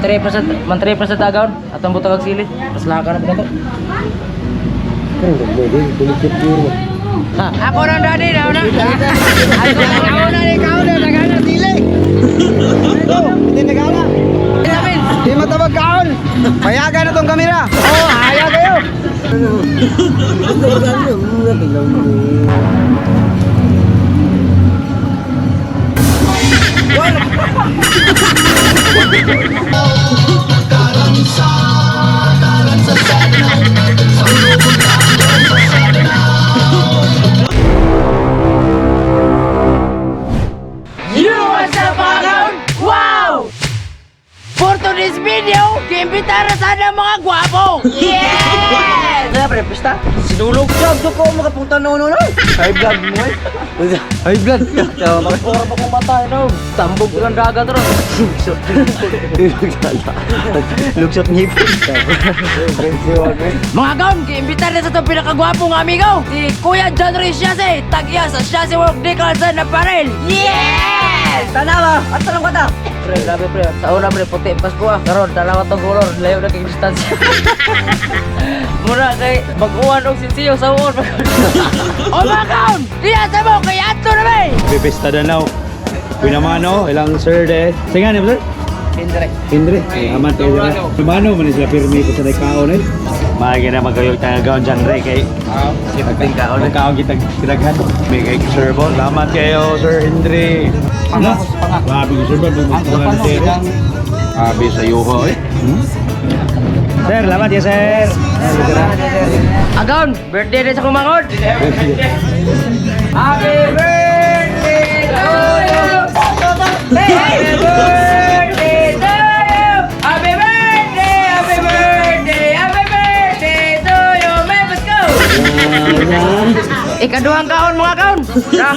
Mantri pa sa mantri pa sa tagaon atong butag og sili. Mas laka na pinato. Ha, ako na dadi na na. Ako na ni kau na tagana sili. Hindi nagana. Di matabag kaon. Payagan na tong kamera. Oh, haya kayo. You Today's video, kimbitara sana mga gwapo! Yes! Kaya pre, pista. Sinulog siya. Gusto ko makapunta na uno na. High blood mo eh. High blood. Kaya makapura pa kong matay no. Tambog lang dagat ron. Luksot. Luksot ngipin. Mga gaon, kiimbitar na sa itong pinakagwapong amigo, si Kuya John Riciase, tagya sa Shase Work Nicholson na parel. Yes! Tanawa. At tanong ka. Pre, grabe pre. Sa una pre, puti pas ko ah. Karon, dalawa tong color, layo na kay distansya. Mura kay baguhan og sinsiyo sa uon. o mga gaon, diya sa mo, kay ato na bay! Pipista na now. Pinamano, ilang sir de. Sige nga, sir? Pindre. Hindri. Aman tayo dyan. Pinamano, man sila pirmi ko sa nagkaon eh. Magi na magkayog tayo gawin dyan, Ray. Kay Kita kaon. Magkaon kita kinaghan. May kay sir bo. Salamat kayo, sir Hindri. Ano? Grabe ko, sir bo. Bumukulan na sir. Grabe sa yuho eh. Hmm? Sir, salamat ya, sir. Agaon, birthday din sa kumangod. Happy Ikaduhang kaon mga kaon. Na.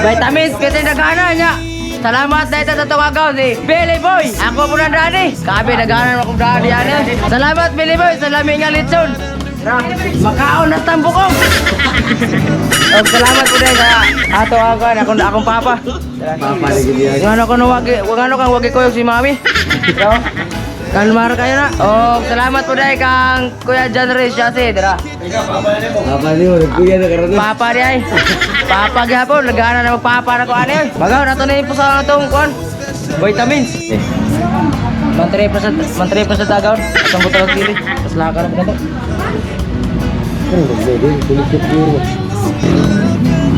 Vitamins kasi nagana niya. Salamat ito sa tawagaw si Billy Boy. Ako po ng daddy. Kabi nagana akong daddy ano. Salamat Billy Boy sa laming nga litson. Makaon na tambo ko. Og salamat po dahil sa ato ako na akong akong papa. Papa na gini. Ngano ko no wagi, ngano kang wagi ko si mami. Yo. Kalmar kayo na. Oh, salamat po dahil kang Kuya John Reyes Jase, dira. Papa niyo. Nagkuya na karoon. Papa di ay. Papa gyapon, nagana na magpapa na ko ano yun. Bagaw na to na yung pusa na tong kuan. Vitamins. Mantri pa sa mantri pa sa tagaw. Isang butang ng kili. Tapos laka na to. Pinapay mo. Jamo na po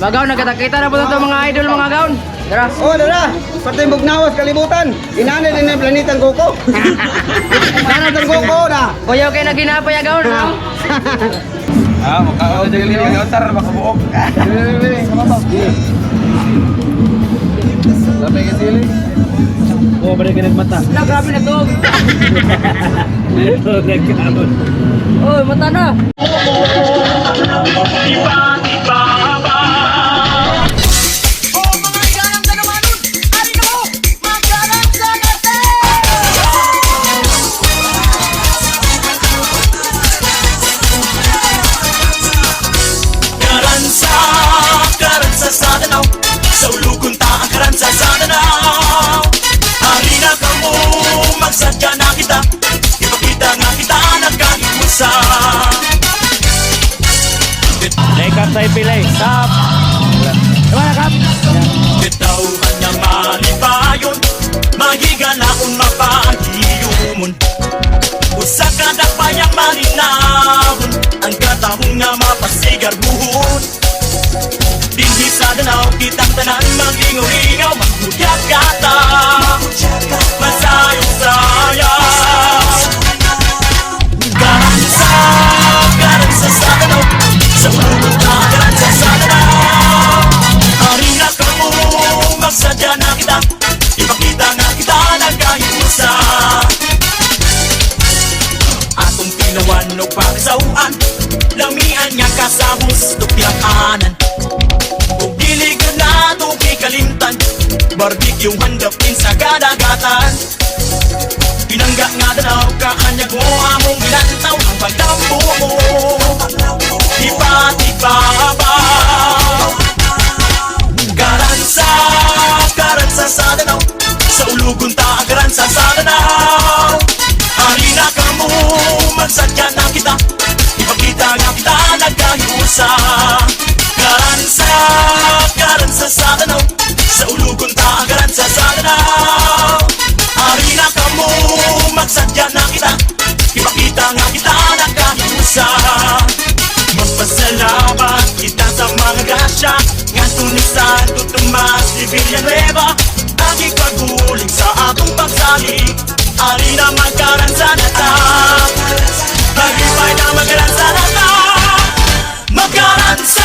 Magaw, nagkatakita na po ito mga idol, mga gaon. Tara. Oh, dara. Pati bugnawas kalibutan. Inanay din ang planetang Coco. Planetang Coco na. Kuya, kayo na ginapay, ya, gaon. no? Ah, makaon dyan yung otar, makabuok. Sabi ka sili. Oo, balik ka mata. Wala, grabe na to. Nagkaon. Oy, mata na. sa Ipilay. Stop! Diba na, Kap? Bitaw man na malipayon, mahiga na kung mapahiyumon. Usa ka na payang malinawon, ang katahong nga mapasigar buhon. Dinhi sa danaw, kitang tanan, mangingaw-ingaw, magbugyag-gata. Magsadya na kita Ipakita nga kita Nagkahiusa Atong tinawan no parisauan Lamian nga kasamos Tukyahanan Kung dili ka na tuki kalimtan Barbecue handapin sa kadagatan grasya Nga tunay sa Tomas de Villanueva. Ang ipaghuling sa atong pagsali. Ari na magkaransa na ta Pag-ipay na magkaransa na ta Magkaransa